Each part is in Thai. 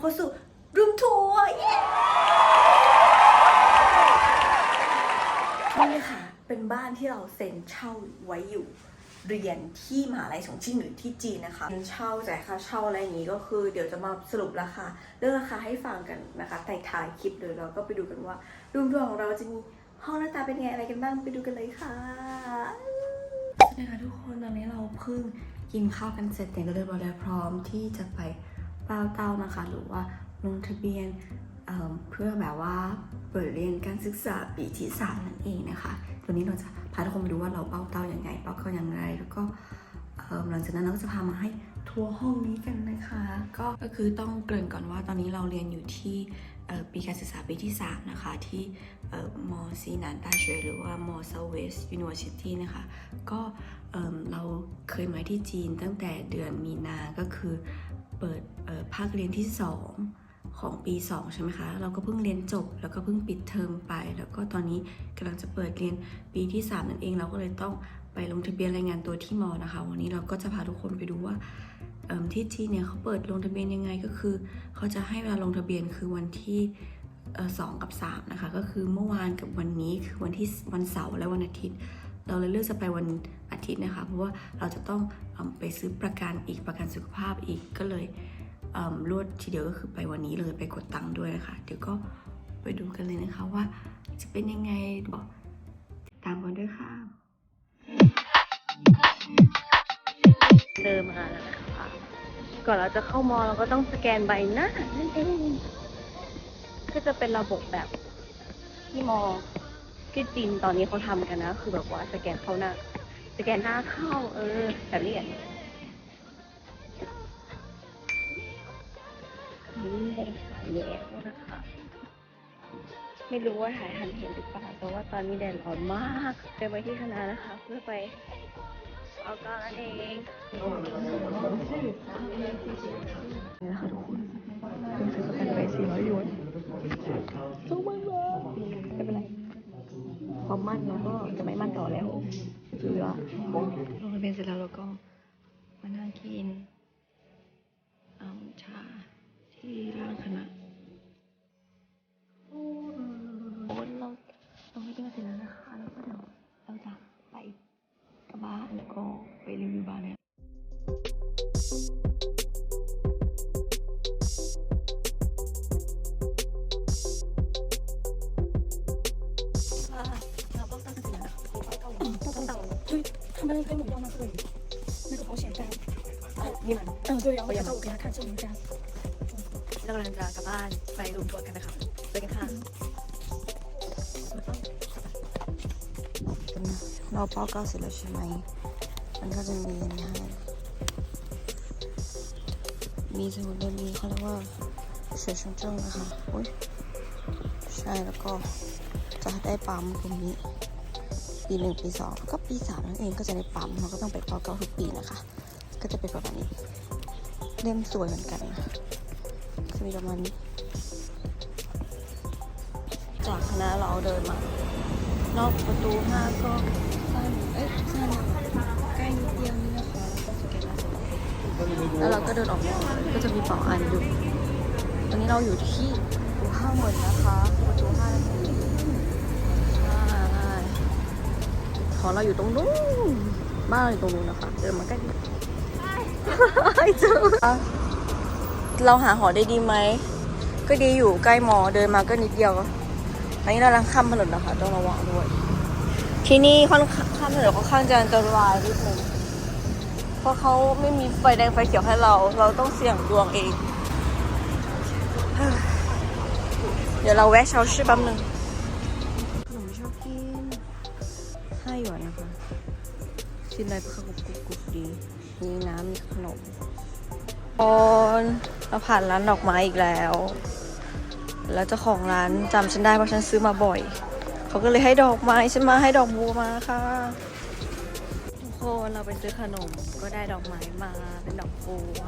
เข้าสู่รูมทัวร์เย้นี่ค่ะเป็นบ้านที่เราเซ็นเช่าไว้อยู่ เรียนที่มหาลัยฉงชิ่งหรือที่จีนนะคะเช่าจ่ายค่าเช่าอะไรอย่างนี้ก็คือ เดี๋ยวจะมาสรุปราคาเรื่องราคาให้ฟังกันนะคะในท้ายคลิปเลยเราก็ไปดูกันว่ารูมทัวร์ของเราจะมีห้องหน้าตาเป็นไงอะไรกันบ้างไปดูกันเลยค่ะสวัสดีค่ะทุกคนตอนนี้เราเพิ่งกินข้าวกันเสร็จแต่งตัวเรียบร้อยแล้วพร้อมที่จะไป เป้าเตานะคะ หรือว่าลงทะเบียนเเพื่อแบบว่าเปิดเรียนการศึกษาปีที่สามนั่นเองนะคะวันนี้เราจะพาทุกคนไปดูว่าเราเป้าเต้าอย่างไงเป้าเข้าอย่างไร แล้วก็หลังจากนั้นเราก็จะพามาให้ทัวร์ห้องนี้กันนะคะ ก็ก็คือต้องเกริ่นก่อนว่าตอนนี้เราเรียนอยู่ที่ปีการศึกษาปีที่ 3 นะคะ ที่เอ่อมอซีหนตาน大学หรือว่ามอ Southwest University นะคะ ก็เราเคยมาที่จีนตั้งแต่เดือนมีนา ก็คือ เปิดภาคเรียนที่ 2 ของปี 2 ใช่ไหมคะ เราก็เพิ่งเรียนจบ แล้วก็เพิ่งปิดเทอมไป แล้วก็ตอนนี้กำลังจะเปิดเรียนปีที่ 3 นั่นเอง เราก็เลยต้องไปลงทะเบียนรายงานตัวที่มอนะคะ วันนี้เราก็จะพาทุกคนไปดูว่าที่จีเนี่ยเขาเปิดลงทะเบียนยังไงก็คือ เขาจะให้เวลาลงทะเบียนคือวันที่สองกับสามนะคะก็คือเมื่อวานกับวันนี้คือวันที่วันเสาร์และวันอาทิตย์ เราเลยเลือกจะไปวัน ทิตย์นะคะ เพราะว่าเราจะต้องอไปซื้อประกันอีกประกันสุขภาพอีกก็เลยรวดทีเดียวก็คือไปวันนี้เลยไปกดตังค์ด้วยนะคะเดี๋ยวก็ไปดูกันเลยนะคะว่าจะเป็นยังไงบอกติดตามกันด้วยค่ะ เดินมาแล้วนะคะก่อนเราจะเข้ามอเราก็ต้องสแกนใบหน้านั่นเองก็จะเป็นระบบแบบที่มอที่จีนตอนนี้เขาทำกันนะ คือแบบว่าสแกนเข้าหน้า แกนหน้าเข้า เออ แบบนี้อะนี่เลยค่ะแย่นะคะไม่รู้ว่าถ่ายทันเห็นหรือเปล่าเพราะว่าตอนนี้แดดร้อนมากเดินไปที่คณะนะคะ เพื่อไปเอาก็นั่นเองนี่นะคะทุกคนเป็นซื้อประกันไป400หยวนทุกวันเลยไม่เป็นไรพอมั่นเราก็จะไม่มั่นต่อแล้ว คือลงทะเบียนเสร็จแล้วเราก็มานั่งกินอืมชาที่ร้านคณะ 们跟我要那个那个保险单。นี่มัน 嗯，对，然后然后我给他看证明单。 เรากำลังจะกลับบ้านไปรวมตัวกันนะคะไปกันค่ะเราเป้าเก้าเสร็จแล้วใช่ไหม มันก็จะมีอันนี้ให้มีสมุดเล่มนี้เขาเรียกว่าเสือชงเจิ้งนะคะอุ้ยใช่แล้วก็จะได้ปั๊มตรงนี้ ปีหนึ่งปีสองก็ปีสามนั่นเองก็จะได้ปั๊มเราก็ต้องไปเป้าเก้าทุกปีนะคะ ก็จะเป็นประมาณนี้เล่มสวยเหมือนกันนะจะมีประมาณนี้จากคณะเราเดินมานอกประตูห้าก็สั้นเอ้ยสั้นใกล้นิดเดียวนี่นะคะแล้วก็สแกนหน้าเสร็จแล้วเราก็เดินออกมาก็จะมีเป๋าอันอยู่ ตอนนี้เราอยู่ที่ห้าหมือนะ ของเราอยู่ตรงนู้นบ้านเราอยู่ตรงนู้นนะคะเดินมาใกล้นิดไม่เจอเราหาหอได้ดีไหม ก็ดีอยู่ใกล้มอเดินมาก็นิดเดียวอันนี้เราลังข้ามถนนนะคะต้องระวังด้วย ที่นี่ค่อนข้างข้ามถนนค่อนข้างจะอันตรายนิดนึงเพราะเขาไม่มีไฟแดงไฟเขียวให้เรา เราต้องเสี่ยงดวงเอง เดี๋ยวเราแวะเชาชื่อแป๊บนึง ห้าหยวนนะคะกินอะไรก็กรุบกรุบดี มีน้ำมีขนมตอนเราผ่านร้านดอกไม้อีกแล้ว แล้วเจ้าของร้านจำฉันได้เพราะฉันซื้อมาบ่อย เขาก็เลยให้ดอกไม้ฉันมาให้ดอกบัวมาค่ะทุกคนเราไปซื้อขนมก็ได้ดอกไม้มาเป็นดอกบัว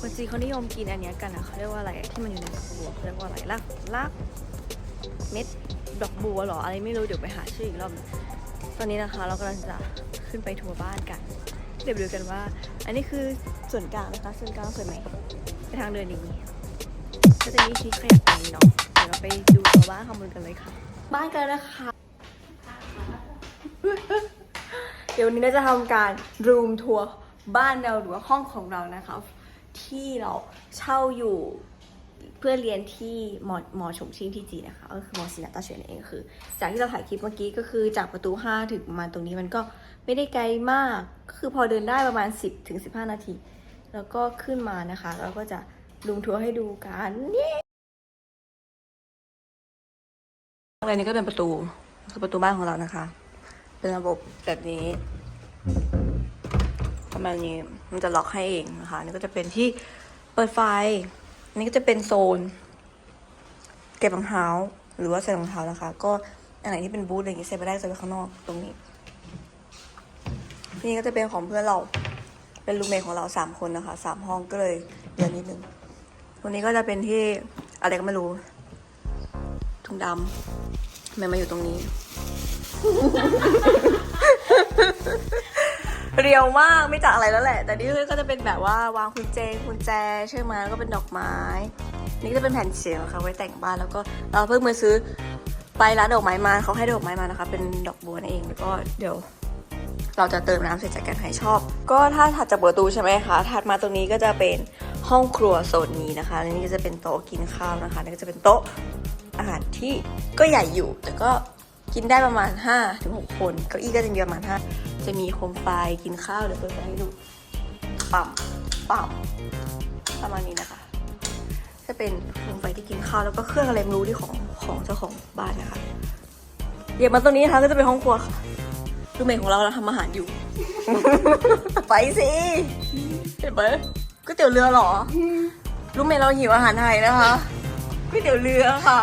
คนจีนเขานิยมกินอันเนี้ยกันอะเขาเรียกว่าอะไรที่มันอยู่ในดอกบัวเขาเรียกว่าอะไรลักลักเม็ดดอกบัวหรออะไรไม่รู้เดี๋ยวไปหาชื่ออีกรอบนึง ตอนนี้นะคะเรากำลังจะขึ้นไปทัวร์บ้านกัน เดี๋ยวดูกันว่า อันนี้คือส่วนกลางนะคะ ส่วนกลางสวยไหมไปทางเดินอย่างนี้นี้ชี้ขยับตรงนี้เนาะเดี๋ยวเราไปดูตัวบ้านข้างบนกันเลยค่ะ บ้านกันนะคะ เดี๋ยววันนี้เราจะทำการรูมทัวร์บ้านเราหรือว่าห้องของเรานะคะที่เราเช่าอยู่ เพื่อเรียนที่มอมอฉงชิ่งที่จีนนะคะก็คือมอซินาตาเฉยนั่นเองคือ จากที่เราถ่ายคลิปเมื่อกี้ก็คือจากประตู 5 ถึงมาตรงนี้มันก็ไม่ได้ไกลมากก็คือพอเดินได้ประมาณ 10ถึง15 นาที แล้วก็ขึ้นมานะคะ เราก็จะรูมทัวร์ให้ดูกันเย้อะไรนี้ก็เป็นประตูคือประตูบ้านของเรานะคะ เป็นระบบแบบนี้ประมาณนี้มันจะล็อกให้เองนะคะนี่ก็จะเป็นที่เปิดไฟ นนี้ก็จะเป็นโซน เก็บรองเท้า หรือว่าใส่รองเท้านะคะ ก็อันไหนที่เป็นบูธอะไรอย่างงี้ใส่ไปได้ใส่ไปข้างนอกตรงนี้นี่ก็จะเป็นของเพื่อนเรา เป็นรูมเมทของเราสามคนนะคะสามห้องก็เลยเยอะนิดนึงตรงนี้ก็จะเป็นที่อะไรก็ไม่รู้ถุงดำทำไมมาอยู่ตรงนี้ เรียวมากไม่จากอะไรแล้วแหละ แต่นี่ก็จะเป็นแบบว่าวางกุญแจกุญแจใช่ไหมแล้วก็เป็นดอกไม้ นี่ก็จะเป็นแผ่นเสียงค่ะไว้แต่งบ้านแล้วก็เราเพิ่งมาซื้อไปร้านดอกไม้มาเขาให้ดอกไม้มานะคะ เป็นดอกบัวนั่นเองแล้วก็เดี๋ยว เราจะเติมน้ำเสร็จจากกันให้ชอบ ก็ถ้าถัดจากประตูใช่ไหมคะถัดมาตรงนี้ก็จะเป็นห้องครัวโซนนี้นะคะแล้วนี่ก็จะเป็นโต๊ะกินข้าวนะคะนี่ก็จะเป็นโต๊ะอาหารที่ก็ใหญ่อยู่แต่ก็ กินได้ประมาณ5ถึง6คนเก้าอี้ก็จะมีประมาณ5จะมีโคมไฟกินข้าวเดี๋ยวเปิดไฟให้ดูปั๊มปั๊มประมาณนี้นะคะ จะเป็นโคมไฟที่กินข้าวแล้วก็เครื่องอะไรไม่รู้ที่ของของเจ้าของบ้านนะคะเดี๋ยวมาตรงนี้นะคะก็จะเป็นห้องครัวค่ะรูมเมทของเราเราทำอาหารอยู่ ไปสิเห็นไหมก๋วยเตี๋ยวเรือเหรอรูมเมทเราหิวอาหารไทยนะคะก๋วยเตี๋ยวเรือค่ะ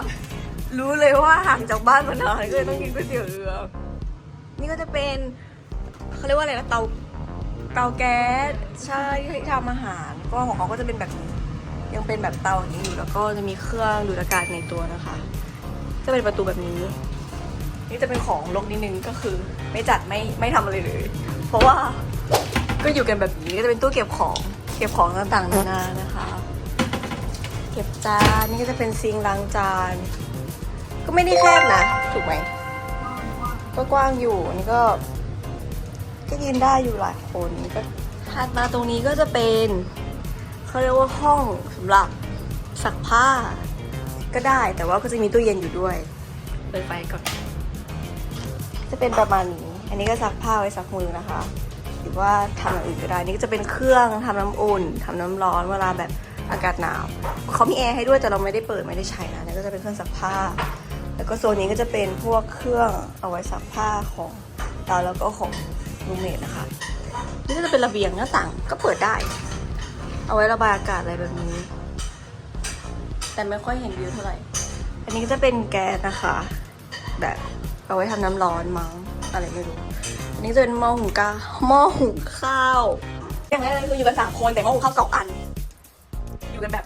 รู้เลยว่าห่างจากบ้านมานานก็เลยต้องกินก๋วยเตี๋ยวเรือ นี่ก็จะเป็นเขาเรียกว่าอะไรนะเตาเตาแก๊สใช่ที่ทำอาหารก็ของเขาก็จะเป็นแบบนี้ยังเป็นแบบเตาอย่างนี้อยู่แล้วก็จะมีเครื่องดูดอากาศในตัวนะคะ จะเป็นประตูแบบนี้ นี่จะเป็นของลกนิดนึงก็คือ ไม่จัดไม่ไม่ทำอะไรเลย เพราะว่าก็อยู่กันแบบนี้ก็จะเป็นตู้เก็บของเก็บของต่างๆนานานะคะ เก็บจานนี่ก็จะเป็นซิงค์ล้างจาน ก็ไม่ได้แคบนะ ถูกไหม ก็กว้างอยู่นี่ก็ ก็ยืนได้อยู่หลายคนก็ถัดมาตรงนี้ก็จะเป็นเขาเรียกว่าห้องสำหรับซักผ้า ก็ได้แต่ว่าก็จะมีตู้เย็นอยู่ด้วยเปิดไฟก่อนจะเป็นประมาณนี้ อันนี้ก็ซักผ้าไว้ซักมือนะคะ หรือว่าทำอย่างอื่นก็ได้ นี่ก็จะเป็นเครื่องทำน้ำอุ่นทำน้ำร้อนเวลาแบบอากาศหนาวเขามีแอร์ให้ด้วยแต่เราไม่ได้เปิดไม่ได้ใช้นะนี่ก็จะเป็นเครื่องซักผ้า แล้วก็โซนนี้ก็จะเป็นพวกเครื่องเอาไว้ซักผ้าของเราแล้วก็ของรูเมทนะคะนี่ก็จะเป็นระเบียงหน้าต่างก็เปิดได้ เอาไว้ระบายอากาศอะไรแบบนี้ แต่ไม่ค่อยเห็นวิวเท่าไหร่ อันนี้ก็จะเป็นแก๊สนะคะ แบบเอาไว้ทำน้ำร้อนมั้งอะไรไม่รู้ อันนี้จะเป็นหม้อหุงกาหม้อหุงข้าวอย่างแรกเลยคืออยู่กันสามคนแต่หม้อหุงข้าวสองอัน อยู่กันแบบ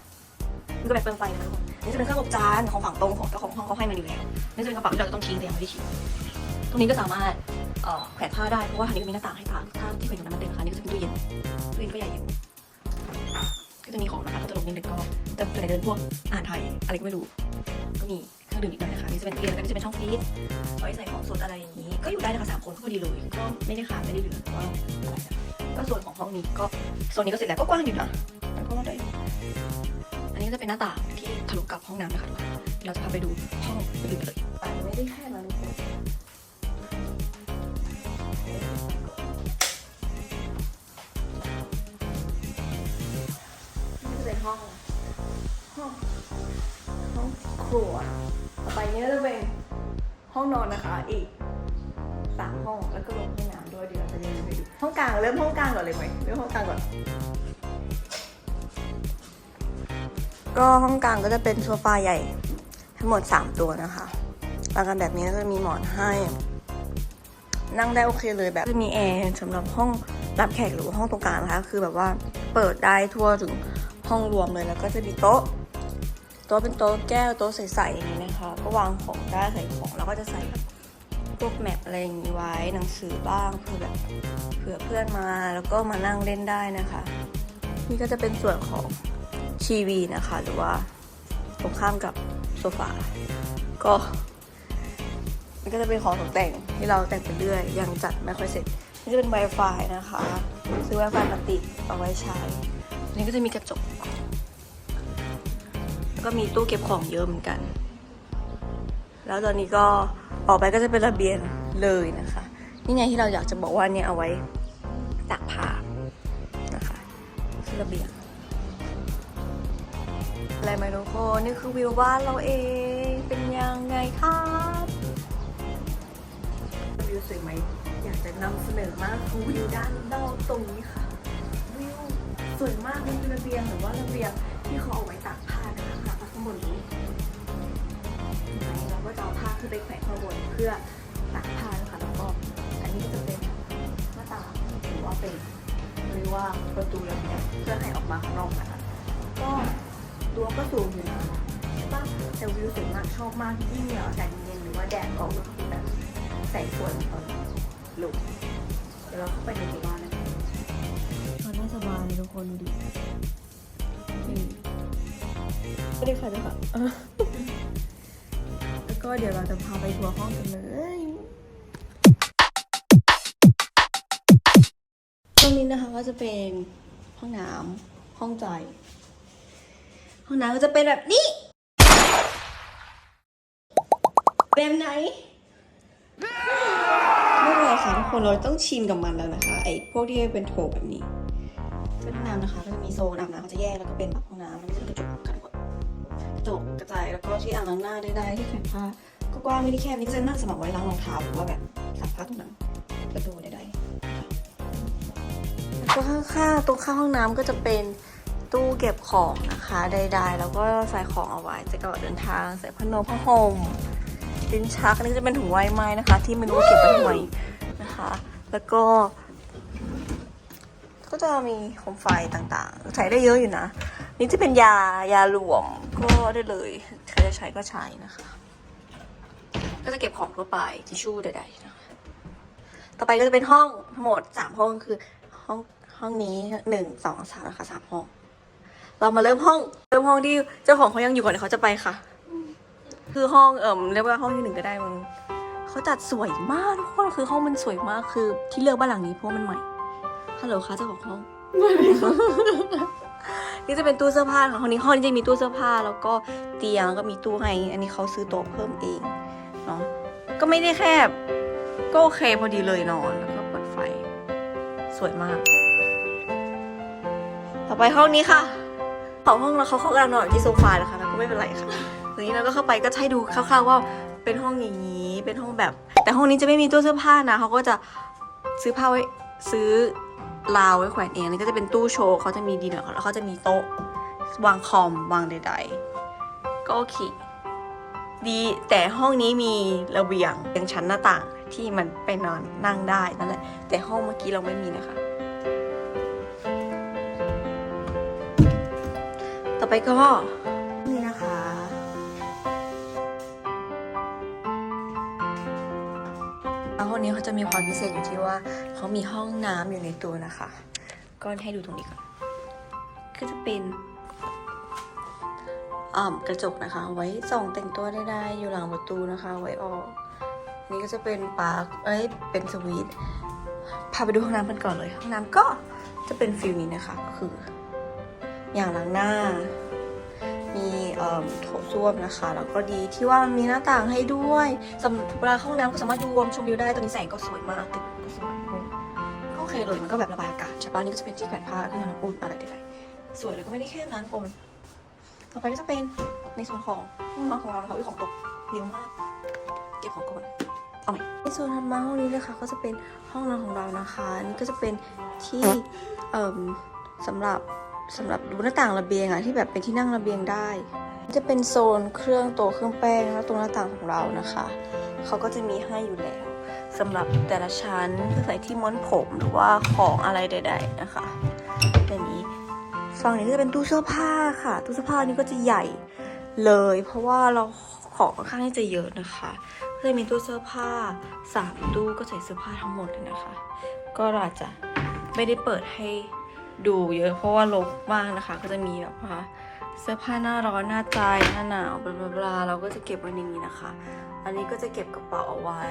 อยู่กันแบบเปลืองไฟนะทุกค นี่จะเป็นเครื่องอบจานของฝั่งตรงของเจ้าของห้องเขาให้มาอยู่แล้วนี่จะเป็นกระเป๋าที่เราจะต้องทิ้งแต่ยังไม่ได้ทิ้งตรงนี้ก็สามารถแขวนผ้าได้เพราะว่าอันนี้ก็มีหน้าต่างให้ตากถ้าที่เป็นตรงนั้นมันเต็มนะคะอันนี่ก็จะเป็นตู้เย็นตู้เย็นก็ใหญ่อยู่ก็จะมีของนะคะก็จะลงนิดนึงก็จะเป็นเดินพวกอาหารไทยอะไรก็ไม่รู้ก็มีเครื่องดื่มอีกหน่อยนะคะนี่จะเป็นเตู้เย็นแล้วก็จะเป็นช่องฟรีซไว้ใส่ของสดอะไรอย่างนี้ ก็อยู่ได้นะคะสามคนก็พอดีเลยก็ไม่ได้ขาดไม่ได้เหลือก็อะไรก็ส่วนของห้องนี้ก็โซนนี้ก็เสร็จแล้วก็กว้างอยู่นะมันก็ได้ นนี้จะเป็นหน้าต่างที่ทะลุกับห้องน้ำนะคะทุกคนเราจะพาไปดูห้องอื่นกันเลยไปไม่ได้แค่นั้นทุกคนนี่จะเป็นห้องห้องห้องครัวต่อไปเนี้จะเป็นห้องนอนนะคะอีกสามห้องแล้วก็ลงห้องน้ำด้วยเดี๋ยวเราจะเดินไปดูห้องกลางเริ่มห้องกลางก่อนเลยไหมเริ่มห้องกลางก่อน ก็ห้องกลางก็จะเป็นโซฟาใหญ่ทั้งหมด 3 ตัวนะคะวางกันแบบนี้แล้วจะมีหมอนให้ นั่งได้โอเคเลยแบบจะมีแอร์สำหรับห้องรับแขกหรือว่าห้องตรงกลางนะคะ คือแบบว่าเปิดได้ทั่วถึงห้องรวมเลยแล้วก็จะมีโต๊ะ โต๊ะเป็นโต๊ะแก้วโต๊ะใสๆอย่างนี้นะคะ ก็วางของได้ใส่ของแล้วก็จะใส่แบบพวกแมปอะไรอย่างนี้ไว้หนังสือบ้างเผื่อแบบเผื่อเพื่อนมาแล้วก็มานั่งเล่นได้นะคะ นี่ก็จะเป็นส่วนของ ทีวีนะคะ หรือว่าตรงข้ามกับโซฟาก็มันก็จะเป็นของตกแต่งที่เราแต่งไปเรื่อยยังจัดไม่ค่อยเสร็จนี่จะเป็น Wi-Fi นะคะ ซื้อ Wi-Fi มาติดเอาไว้ใช้อันนี้ก็จะมีกระจก แล้วก็มีตู้เก็บของเยอะเหมือนกัน แล้วตอนนี้ก็ออกไปก็จะเป็นระเบียงเลยนะคะ นี่ไงที่เราอยากจะบอกว่าเนี่ยเอาไว้ตากผ้านะคะที่ระเบียง อะไรไหมทุกคนนี่คือวิวบ้านเราเอง เป็นยังไงครับวิวสวยไหมอยากจะนำเสนอมากคือวิวด้านนอกตรงนี้ค่ะ วิวสวยมากเป็นระเบียงหรือว่าระเบียงที่เขาเอาไว้ตากผ้านะคะข้างบนนี้เราก็จะเอาผ้าขึ้นไปแขวนข้างบนเพื่อตากผ้านะคะแล้วก็อันนี้ก็จะเป็นหน้าต่างหรือว่าเป็นเรียกว่าประตูระเบียงเพื่อให้ออกมาข้างนอกนะคะก็ ตัวก็สูงอยู่นะใช่ปะแต่วิวสวยมากชอบมากยิ่งเนี่ยอากาศเย็นหรือว่าแดดออกก็คือแบบใส่ฝนตอนลุกเดี๋ยวเราเข้าไปในตัวบ้านนะคะมันน่าสบายเลยทุกคนดูดิอืมไม่ได้ค่ะจ้ะค่ะแล้วก็เดี๋ยวเราจะพาไปทัวร์ห้องกันเลยตรงนี้นะคะก็จะเป็นห้องน้ำห้องใจ ห้องน้ำก็จะเป็นแบบนี้แบบไหนไม่เป็นไรค่ะทุกคนเราต้องชินกับมันแล้วนะคะ ไอ้พวกที่เป็นโถแบบนี้ห้องน้ำนะคะก็จะมีโซนอาบน้ำก็จะแยกแล้วก็เป็นแบบห้องน้ำมันจะกระจกกันหมดกระจกกระจายแล้วก็ที่อ่างล้างหน้าได้ๆที่แขวนผ้าก็กว้างไม่ได้แคบนี่ก็จะนั่งสำหรับไว้ล้างรองเท้าหรือว่าแบบซักผ้าตรงนั้นประตูได้ๆแล้วก็ข้างๆตรงข้างห้องน้ำก็จะเป็น ตู้เก็บของนะคะใดๆแล้วก็ใส่ของเอาไว้จะกระเป๋าเดินทางใส่พัดลมผ้าห่มลิ้นชักอันนี้จะเป็นถุงไวไม้นะคะ ที่ไม่รู้ว่าเก็บไว้ทำไมนะคะ แล้วก็ ก็จะมีโคมไฟต่างๆ ใช้ได้เยอะอยู่นะ นี่จะเป็นยายาหลวมก็ได้เลยใครจะใช้ก็ใช้นะคะ ก็จะเก็บของทั่วไปทิชชู่ใดๆนะคะต่อไปก็จะเป็นห้องทั้งหมดสามห้องคือห้องห้องนี้หนึ่งสองสามนะคะสามห้อง เรามาเริ่มห้อง เริ่มห้องที่เจ้าของเขายังอยู่ก่อนเดี๋ยวเขาจะไปค่ะ คือห้องเอ่มเรียกว่าห้องที่หนึ่งก็ได้มึงเขาจัดสวยมากทุกคนคือห้องมันสวยมากคือที่เลือกบ้านหลังนี้เพราะมันใหม่ฮัลโหลคะเจ้าของห้องนี่จะเป็นตู้เสื้อผ้าของห้องนี้ห้องนี้จะมีตู้เสื้อผ้าแล้วก็เตียงก็มีตู้ให้ อันนี้เขาซื้อโต๊ะเพิ่มเองเนาะก็ไม่ได้แคบ ก็โอเคพอดีเลยนอนแล้วก็เปิดไฟ สวยมาก ต่อไปห้องนี้ค่ะ เของห้องเราเขาเขากำลังนอนอยู่ที่โซฟานะคะแล้วก็ไม่เป็นไรค่ะทีนี้เราก็เข้าไปก็ให้ดูคร่าวๆว่าเป็นห้องอย่างนี้ เป็นห้องแบบ แต่ห้องนี้จะไม่มีตู้เสื้อผ้านะเขาก็จะซื้อผ้าไว้ซื้อราวไว้แขวนเองนี่ก็จะเป็นตู้โชว์เขาจะมีดีหน่อยแล้วเขาจะมีโต๊ะวางคอมวางใด ๆ ก็โอเคดีแต่ห้องนี้มีระเบียงยังชั้นหน้าต่างที่มันไปนอนนั่งได้นั่นแหละแต่ห้องเมื่อกี้เราไม่มีนะคะ ไปก็ นี่นะคะแล้วห้องนี้เขาจะมีความพิเศษอยู่ที่ว่าเขามีห้องน้ำอยู่ในตัวนะคะ ก็ให้ดูตรงนี้ก่อนก็จะเป็นอ่ากระจกนะคะ ไว้ส่องแต่งตัวได้ได้อยู่หลังประตูนะคะ ไว้ออกนี่ก็จะเป็นปาร์คเอ้ยเป็นสวีทพาไปดูห้องน้ำกันก่อนเลยห้องน้ำก็จะเป็นฟิลนี้นะคะก็คือ อย่างล้างหน้า มีโถส้วมนะคะ แล้วก็ดีที่ว่ามันมีหน้าต่างให้ด้วยสำหรับเวลาเข้าห้องน้ำก็สามารถดูรวมชมวิวได้ตรงนี้แสงก็สวยมากตึกก็สวยก็โอเคเลยมันก็แบบระบายอากาศใช่ปะนี่ก็จะเป็นที่แขวนผ้าเครื่องน้ำอุ่นอะไรใดๆสวยเลยก็ไม่ได้แค่นั้นคนต่อไปก็จะเป็นในส่วนของห้องนอนของเรานะคะวิของตกเยอะมากเก็บของก่อนเอาใหม่ในส่วนถัดมาห้องนี้เลยค่ะก็จะเป็นห้องนอนของเรานะคะอันนี่ก็จะเป็นที่สำหรับ สำหรับดูหน้าต่างระเบียงอะที่แบบเป็นที่นั่งระเบียงได้ จะเป็นโซนเครื่องโตเครื่องแป้งแล้วตรงหน้าต่างของเรานะคะเขาก็จะมีให้อยู่แล้วสำหรับแต่ละชั้นเพื่อใส่ที่ม้วนผมหรือว่าของอะไรใด ๆนะคะอันนี้ฝั่งนี้ก็จะเป็นตู้เสื้อผ้าค่ะ ตู้เสื้อผ้านี้ก็จะใหญ่เลย เพราะว่าเราของค่อนข้างที่จะเยอะนะคะก็จะมีตู้เสื้อผ้าสามตู้ก็ใส่เสื้อผ้าทั้งหมดเลยนะคะ ก็อาจจะไม่ได้เปิดให้ ดูเยอะเพราะว่าลกมากนะคะ ก็จะมีแบบว่าเสื้อผ้าหน้าร้อนหน้าใจหน้าหนาวบลาบลาเราก็จะเก็บไว้ในนี้นะคะ อันนี้ก็จะเก็บกระเป๋าเอาไว้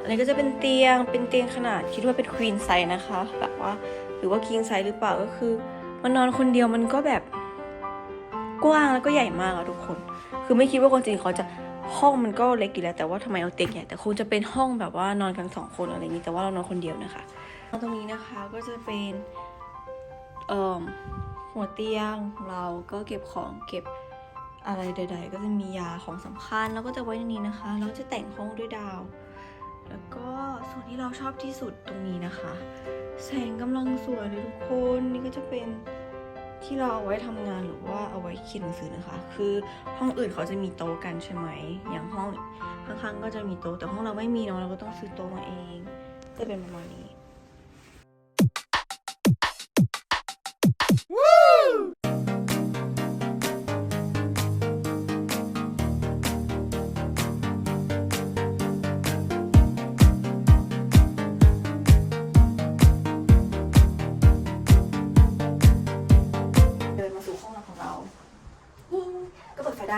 อันนี้ก็จะเป็นเตียงเป็นเตียงขนาดคิดว่าเป็นควีนไซส์นะคะแบบว่าหรือว่าคิงไซส์หรือเปล่าก็คือ มันนอนคนเดียวมันก็แบบกว้างแล้วก็ใหญ่มากอะทุกคน คือไม่คิดว่าคนจีนเขาจะห้องมันก็เล็กอยู่แล้วแต่ว่าทำไมเอาเตียงใหญ่แต่คงจะเป็นห้องแบบว่านอนกันสองคนอะไรอย่างนี้แต่ว่าเรานอนคนเดียวนะคะ ตรงนี้นะคะก็จะเป็นหัวเตียงเราก็เก็บของเก็บอะไรใด ๆ ก็จะมียาของสำคัญแล้วก็จะไว้ในนี้นะคะแล้วจะแต่งห้องด้วยดาว แล้วก็ส่วนที่เราชอบที่สุดตรงนี้นะคะ แสงกำลังสวยเลยทุกคนนี่ก็จะเป็นที่เราเอาไว้ทำงานหรือว่าเอาไว้เขียนหนังสือนะคะ คือห้องอื่นเขาจะมีโต๊ะกันใช่ไหมอย่างห้องข้างๆก็จะมีโต๊ะแต่ห้องเราไม่มีเนาะเราก็ต้องซื้อโต๊ะมาเอง จะเป็นประมาณนี้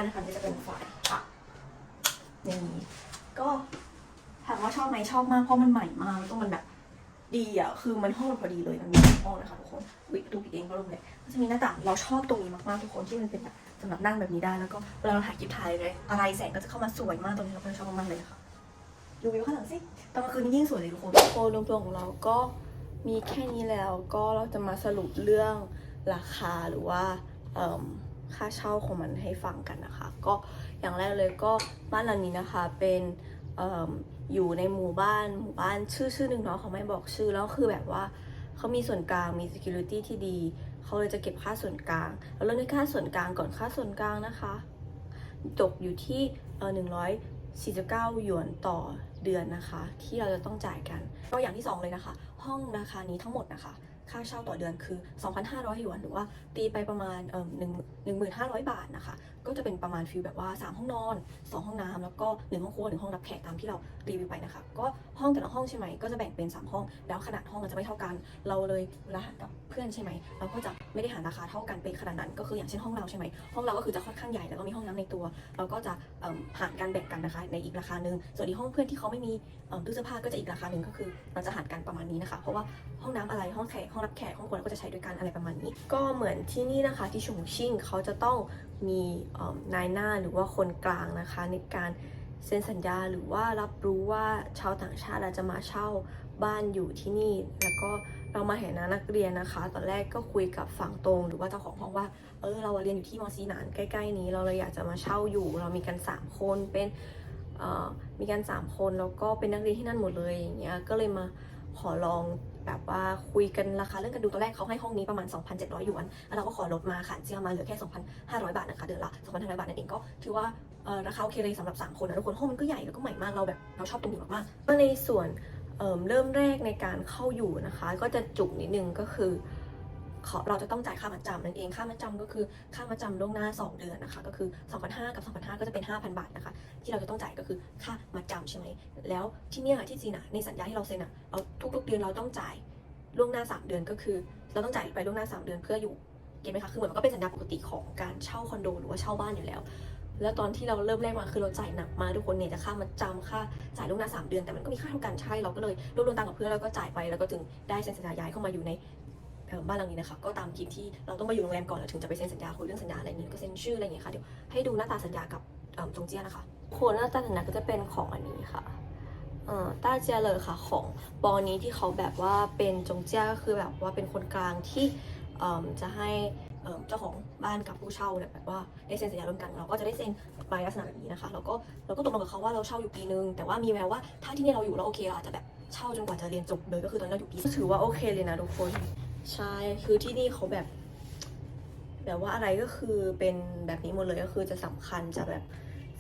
นะคะนี่จะเป็นไฟค่ะอย่างนี้ก็ถามว่าชอบไหมชอบมากเพราะมันใหม่มากแล้วก็มันแบบดีอะคือมันห้องพอดีเลยมันมีสองห้องนะคะทุกคนวิดูปิดเองก็ลงเลยก็จะมีหน้าต่างเราชอบตรงนี้มากๆทุกคนที่มันเป็นแบบสำหรับนั่งแบบนี้ได้แล้วก็เวลาเราถ่ายคลิปถ่ายเลยอะไรแสงก็จะเข้ามาสวยมากตรงนี้เราก็ชอบมากๆเลยค่ะดูวิวข้างหลังสิตอนกลางคืนยิ่งสวยเลยทุกคนโพลรวมๆของเราก็มีแค่นี้แล้วก็เราจะมาสรุปเรื่องราคาหรือว่าเอิ่ม ค่าเช่าของมันให้ฟังกันนะคะ ก็อย่างแรกเลยก็บ้านหลังนี้นะคะเป็นเอิ่มอยู่ในหมู่บ้านหมู่บ้านชื่อชื่อหนึ่งเนาะเขาไม่บอกชื่อแล้วคือแบบว่าเขามีส่วนกลางมี security ที่ดี เขาเลยจะเก็บค่าส่วนกลางเราเริ่มด้วยค่าส่วนกลางก่อนค่าส่วนกลางนะคะตกอยู่ที่เออหนึ่งร้อยสี่สิบเก้าหยวนต่อเดือนนะคะ ที่เราจะต้องจ่ายกัน ก็อย่างที่สองเลยนะคะ ห้องราคานี้ทั้งหมดนะคะ ค่าเช่าต่อเดือนคือ 2,500หยวนหรือว่าตีไปประมาณเอ่อหนึ่งหนึ่งหมื่นห้าร้อยบาทนะคะ ก็จะเป็นประมาณฟิลแบบว่า 3 ห้องนอน 2 ห้องน้ำแล้วก็ 1 ห้องครัวหนึ่งห้องรับแขกตามที่เรารีวิวไปนะคะ ก็ห้องแต่ละห้องใช่ไหมก็จะแบ่งเป็น 3 ห้อง แล้วขนาดห้องมันจะไม่เท่ากัน เราเลยเวลาหารกับเพื่อนใช่ไหมเราก็จะไม่ได้หารราคาเท่ากันเป็นขนาดนั้น ก็คืออย่างเช่นห้องเราใช่ไหมห้องเราก็คือจะค่อนข้างใหญ่แล้วก็มีห้องน้ำในตัว เราก็จะเอิ่มหารกันแบ่งกันนะคะ ในอีกราคาหนึ่งส่วนอีกห้องเพื่อนที่เขาไม่มีตู้เสื้อผ้าก็จะอีกราคาหนึ่งก็คือเราจะหารกันประมาณนี้นะคะ เพราะว่าห้องน้ำอะไรห้องแขกห้องรับแขกห้องครัวก็จะใช้ด้วยกันอะไรประมาณนี้ ก็เหมือนที่นี่นะคะที่ฉงชิ่งเขาจะต้องมีนายหน้าหรือว่าคนกลางนะคะในการเซ็นสัญญาหรือว่ารับรู้ว่าชาวต่างชาติเราจะมาเช่าบ้านอยู่ที่นี่ แล้วก็เรามาเห็นนะนักเรียนนะคะ ตอนแรกก็คุยกับฝั่งตรง หรือว่าเจ้าของห้องว่า เออเราเรียนอยู่ที่มอซีนานใกล้ ๆ นี้เราเลยอยากจะมาเช่าอยู่ เรามีกัน 3 คนเป็นมีกัน 3 คนแล้วก็เป็นนักเรียนที่นั่นหมดเลยอย่างเงี้ยก็เลยมาขอลอง แบบว่าคุยกันราคาเรื่องกันดูตอนแรกเขาให้ห้องนี้ประมาณ 2,700หยวน แล้วเราก็ขอลดมาค่ะเจียมาเหลือแค่ 2,500 บาทนะคะเดือนละ2,500 บาทนั่นเองก็ถือว่าราคาโอเคเลยสำหรับ 3 คนนะทุกคนห้องมันก็ใหญ่แล้วก็ใหม่มากเราแบบเราชอบตรงนี้มากๆมาในส่วนเเริ่มแรกในการเข้าอยู่นะคะ ก็จะจุกนิดนึงก็คือ เราจะต้องจ่ายค่ามัดจำนั่นเองค่ามัดจำก็คือค่ามัดจำล่วงหน้า 2 เดือนนะคะ ก็คือ2,500กับ2,500ก็จะเป็น 5,000 บาทนะคะ ที่เราจะต้องจ่ายก็คือค่ามัดจำใช่ไหมแล้วที่เนี่ยที่จีนอะในสัญญาที่เราเซ็นอะเราทุกๆเดือนเราต้องจ่ายล่วงหน้า 3 เดือนก็คือ เราต้องจ่ายไปล่วงหน้า 3 เดือนเพื่ออยู่เก็ตไหมคะคือเหมือนมันก็เป็นสัญญาปกติของการเช่าคอนโดหรือว่าเช่าบ้านอยู่แล้วแล้วตอนที่เราเริ่มแรกมาคือเราจ่ายหนักมากทุกคนเนี่ยจะค่ามัดจำค่าจ่ายล่วงหน้า3เดือนแต่มันก็มีค่าเท่ากันใช่เราก็เลยรวบรวมตังค์กับเพื่อนแล้วก็จ่ายไปแล้วก็ถึงได้เซ็นสัญญาย้ายเข้ามาอยู่ใน บ้านหลังนี้นะคะก็ตามคลิปที่เราต้องมาอยู่โรงแรมก่อนแล้วถึงจะไปเซ็นสัญญาคุยเรื่องสัญญาอะไรอย่างนี้ก็เซ็นชื่ออะไรอย่างเงี้ยค่ะเดี๋ยวให้ดูหน้าตาสัญญากับเอิ่มจงเจี้ยนะคะโคนหน้าตาสัญญาก็จะเป็นของอันนี้ค่ะเอ่อต้าเจียเลยค่ะของบอนี้ที่เขาแบบว่าเป็นจงเจี้ยก็คือแบบว่าเป็นคนกลางที่เอิ่มจะให้เอิ่มเจ้าของบ้านกับผู้เช่าเนี่ยแบบว่าได้เซ็นสัญญาร่วมกัน เราก็จะได้เซ็นใบลักษณะแบบนี้นะคะแล้วก็เราก็ตกลงกับเขาว่าเราเช่าอยู่ปีนึง แต่ว่ามีแววว่าถ้าที่นี่เราอยู่แล้วโอเคเราอาจจะแบบเช่าจนกว่าจะเรียนจบเลยก็คือตอนนี้เราอยู่ปีถือว่าโอเคเลยนะทุกคน ใช่ คือที่นี่เขาแบบ แบบว่าอะไรก็คือเป็นแบบนี้หมดเลยก็คือจะสำคัญจะแบบ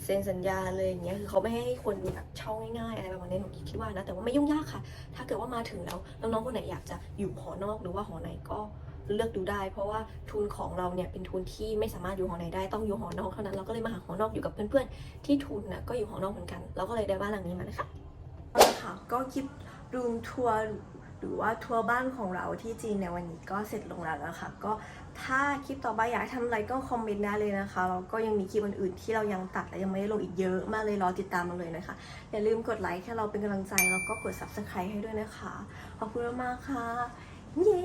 เซ็นสัญญาเลยอย่างเงี้ยคือเขาไม่ให้คนแบบเช่าง่ายๆอะไรประมาณนี้หนูคิดว่านะแต่ว่าไม่ยุ่งยากค่ะ ถ้าเกิดว่ามาถึงแล้วน้องๆคนไหนอยากจะอยู่หอนอกหรือว่าหอไหนก็เลือกดูได้ เพราะว่าทุนของเราเนี่ยเป็นทุนที่ไม่สามารถอยู่หอไหนได้ต้องอยู่หอนอกเท่านั้นเราก็เลยมาหาหอนอกอยู่กับเพื่อนๆที่ทุนนะก็อยู่หอนอกเหมือนกันเราก็เลยได้บ้านหลังนี้มานะคะเอาละค่ะก็คลิปรูมทัวร์ หรือว่าทัวร์บ้านของเราที่จีนในวันนี้ก็เสร็จลงแล้วนะคะ ก็ถ้าคลิปต่อไปอยากทำอะไรก็คอมเมนต์ได้เลยนะคะแล้วก็ยังมีคลิปอื่นๆที่เรายังตัดและยังไม่ได้ลงอีกเยอะมากเลยรอติดตามมาเลยนะคะ อย่าลืมกดไลค์ให้เราเป็นกำลังใจแล้วก็กด subscribe ให้ด้วยนะคะ ขอบคุณมากๆค่ะ เย้